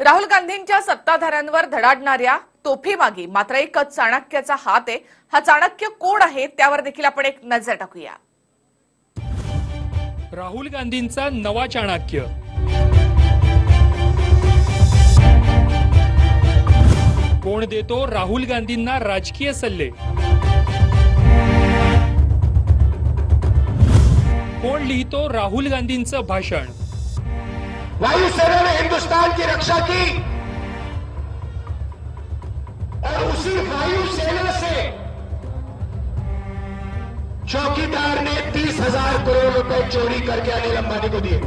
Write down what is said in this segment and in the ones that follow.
राहुल गांधींच्या सत्ताधाऱ्यांवर धडाडणाऱ्या तोफीमागे मात्र एकच चाणक्याचा हात आहे. हा चाणक्य कोण आहे त्यावर देखील आपण एक नजर टाकूया. राहुल गांधींचा नवा चाणक्य. कोण देतो राहुल गांधींना राजकीय सल्ले? कोण लिहितो राहुल गांधींचं भाषण? वायुसेना ने हिंदुस्तान की रक्षा की? और उसी वायुसेना से चौकीदार ने तीस हजार करोड़ रुपए चोरी करके अनिल अंबानी को दिए।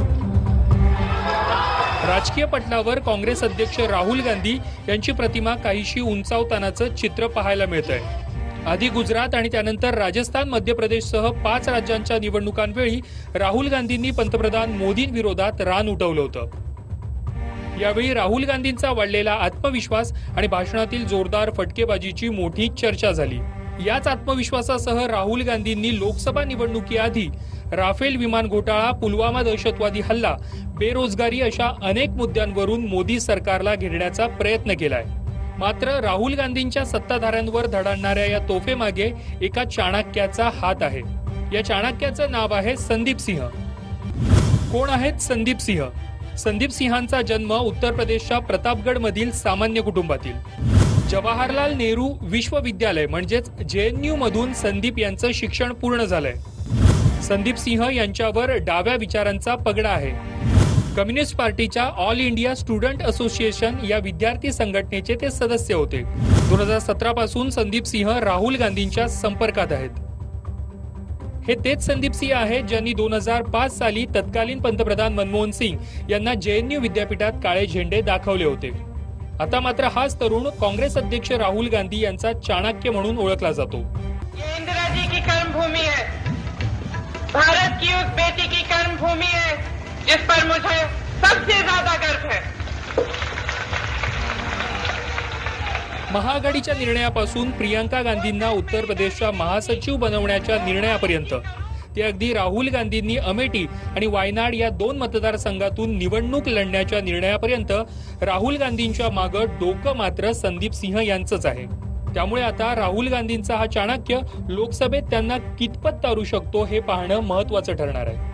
राजकीय पटलावर काँग्रेस अध्यक्ष राहुल गांधी यांची प्रतिमा काहीशी उंचावतानाचं चित्र पाहायला मिळत आहे आधी गुजरात आणि त्यानंतर राजस्थान मध्य प्रदेशसह पाच राज्यांच्या निवडणुकांवेळी राहुल गांधींनी पंतप्रधान मोदींविरोधात रान उठवलं होतं. यावेळी राहुल गांधींचा वाढलेला आत्मविश्वास आणि भाषणातील जोरदार फटकेबाजीची मोठी चर्चा झाली. याच आत्मविश्वासासह राहुल गांधींनी लोकसभा निवडणुकीआधी राफेल विमान घोटाळा पुलवामा दहशतवादी हल्ला बेरोजगारी अशा अनेक मुद्द्यांवरून मोदी सरकारला घेरण्याचा प्रयत्न केलाय. मात्र राहुल गांधींच्या सत्ताधाऱ्यांवर धडाडणाऱ्या या तोफेमागे एका चाणक्याचा हात आहे. या चाणक्याचं नाव आहे संदीप सिंह. कोण आहेत संदीप सिंह? संदीप सिंहांचा जन्म उत्तर प्रदेशच्या प्रतापगड मधील सामान्य कुटुंबातील. जवाहरलाल नेहरू विश्वविद्यालय म्हणजेच जेएनयू मधून संदीप यांचं शिक्षण पूर्ण झालंय. संदीप सिंह यांच्यावर डाव्या विचारांचा पगडा आहे. कम्युनिस्ट पार्टीच्या ऑल इंडिया स्टुडंट असोसिएशन या विद्यार्थी संघटनेचे ते सदस्य होते. दोन हजार सतरा पासून संदीप सिंह राहुल गांधींच्या संपर्कात आहेत. हे तेच संदीप सिंह आहेत ज्यांनी दोन हजार पाच साली तत्कालीन पंतप्रधान मनमोहन सिंग यांना जेएनयू विद्यापीठात काळे झेंडे दाखवले होते. आता मात्र हाच तरुण काँग्रेस अध्यक्ष राहुल गांधी यांचा चाणक्य म्हणून ओळखला जातो. की कर्मभूमी जिस पर मुझे सबसे ज्यादा गर्व है। महाआघाडीच्या निर्णयापासून प्रियांका गांधींना उत्तर प्रदेशच्या महासचिव बनवण्याच्या निर्णयापर्यंत. ते अगदी राहुल गांधींनी अमेठी आणि वायनाड या दोन मतदारसंघातून निवडणूक लढण्याच्या निर्णयापर्यंत राहुल गांधींच्या मागं डोकं मात्र संदीप सिंह यांचंच आहे. त्यामुळे आता राहुल गांधींचा हा चाणक्य लोकसभेत त्यांना कितपत तारू शकतो हे पाहणं महत्वाचं ठरणार आहे.